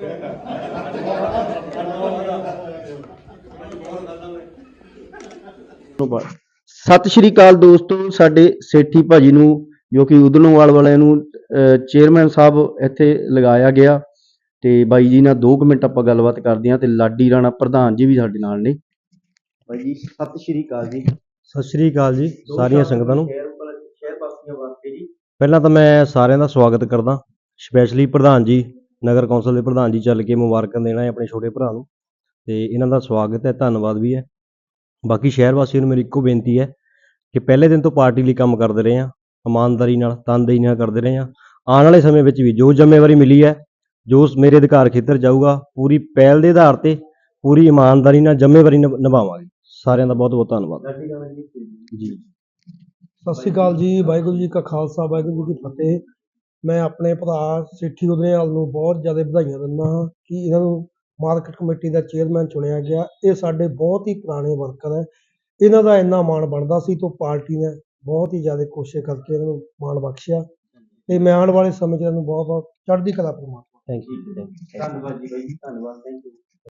Yeah. ਸਤਿ ਸ਼੍ਰੀ ਅਕਾਲ ਦੋਸਤੋ ਸਾਡੇ ਸੇਠੀ ਭਾਜੀ ਨੂੰ ਜੋ ਕਿ ਉਦਲੋਂਵਾਲ ਵਾਲਿਆਂ ਨੂੰ ਚੇਅਰਮੈਨ ਸਾਹਿਬ ਇੱਥੇ ਲਗਾਇਆ ਗਿਆ। ਤੇ ਬਾਈ ਜੀ ਨਾਲ 2 ਮਿੰਟ ਆਪਾਂ ਗੱਲਬਾਤ ਕਰਦੇ ਹਾਂ ਤੇ ਲਾਡੀ ਰਾਣਾ ਪ੍ਰਧਾਨ ਜੀ ਵੀ ਸਾਡੇ ਨਾਲ ਨੇ। ਬਾਈ ਜੀ ਸਤਿ ਸ਼੍ਰੀ ਅਕਾਲ ਜੀ। ਸਤਿ ਸ਼੍ਰੀ ਅਕਾਲ ਜੀ ਸਾਰੀਆਂ ਸੰਗਤਾਂ ਨੂੰ। ਸ਼ਹਿਰ ਵਾਲਾ- ਸ਼ਹਿਰ ਵਾਸੀਆਂ ਵਾਸਤੇ ਜੀ। ਪਹਿਲਾਂ ਤਾਂ ਮੈਂ ਸਾਰਿਆਂ ਦਾ ਸਵਾਗਤ ਕਰਦਾ। ਸਪੈਸ਼ਲੀ ਪ੍ਰਧਾਨ ਜੀ ਨਗਰ ਕੌਂਸਲ ਦੇ ਪ੍ਰਧਾਨ ਜੀ ਚੱਲ ਕੇ ਮੁਬਾਰਕਾਂ ਦੇਣਾ ਹੈ ਆਪਣੇ ਛੋਟੇ ਭਰਾ ਨੂੰ। ਤੇ ਇਹਨਾਂ ਦਾ ਸਵਾਗਤ ਹੈ ਧੰਨਵਾਦ ਵੀ ਹੈ। ਬਾਕੀ ਸ਼ਹਿਰ ਵਾਸੀਆਂ ਨੂੰ ਮੇਰੀ ਇੱਕੋ ਬੇਨਤੀ ਹੈ ਕਿ ਪਹਿਲੇ ਦਿਨ ਤੋਂ ਪਾਰਟੀ ਲਈ ਕੰਮ ਕਰਦੇ ਰਹੇ ਹਾਂ, ਇਮਾਨਦਾਰੀ ਨਾਲ ਤਨਦੇਹੀ ਨਾਲ ਕਰਦੇ ਰਹੇ ਹਾਂ। ਆਉਣ ਵਾਲੇ ਸਮੇਂ ਵਿੱਚ ਵੀ ਜੋ ਜ਼ਿੰਮੇਵਾਰੀ ਮਿਲੀ ਹੈ, ਜੋ ਮੇਰੇ ਅਧਿਕਾਰ ਖੇਤਰ ਜਾਊਗਾ, ਪੂਰੀ ਪਹਿਲ ਦੇ ਆਧਾਰ ਤੇ ਪੂਰੀ ਇਮਾਨਦਾਰੀ ਨਾਲ ਜ਼ਿੰਮੇਵਾਰੀ ਨਿਭ- ਨਿਭਾਵਾਂਗੇ। ਸਾਰਿਆਂ ਦਾ ਬਹੁਤ ਬਹੁਤ ਧੰਨਵਾਦ। ਜੀ। ਸਤਿ ਸ਼੍ਰੀ ਅਕਾਲ ਜੀ, ਵਾਹਿਗੁਰੂ ਜੀ ਕਾ ਖਾਲਸਾ, ਵਾਹਿਗੁਰੂ ਜੀ ਕੀ ਫਤਿਹ। ਮੈਂ ਆਪਣੇ ਭਰਾ ਸੇਠੀ ਉਦਰੇਵਾਲ ਨੂੰ ਬਹੁਤ ਜ਼ਿਆਦਾ ਵਧਾਈਆਂ ਦਿੰਦਾ ਹਾਂ ਕਿ ਇਹਨਾਂ ਨੂੰ ਮਾਰਕੀਟ ਕਮੇਟੀ ਦਾ ਚੇਅਰਮੈਨ ਚੁਣਿਆ ਗਿਆ। ਇਹ ਸਾਡੇ ਬਹੁਤ ਹੀ ਪੁਰਾਣੇ ਵਰਕਰ ਹੈ। ਇਹਨਾਂ ਦਾ ਇੰਨਾ ਮਾਣ ਬਣਦਾ ਸੀ ਤੋਂ ਪਾਰਟੀ ਨੇ ਬਹੁਤ ਹੀ ਜ਼ਿਆਦਾ ਕੋਸ਼ਿਸ਼ ਕਰਕੇ ਇਹਨਾਂ ਨੂੰ ਮਾਣ ਬਖਸ਼ਿਆ। ਤੇ ਮੈਂ ਆਉਣ ਵਾਲੇ ਸਮੇਂ 'ਚ ਇਹਨਾਂ ਨੂੰ ਬਹੁਤ ਬਹੁਤ ਚੜ੍ਹਦੀ ਕਲਾ ਪ੍ਰਮਾਤਮਾ। ਥੈਂਕ ਯੂ ਥੈਂਕ ਯੂ ਧੰਨਵਾਦ ਜੀ ਬਾਈ ਜੀ ਧੰਨਵਾਦ ਥੈਂਕ ਯੂ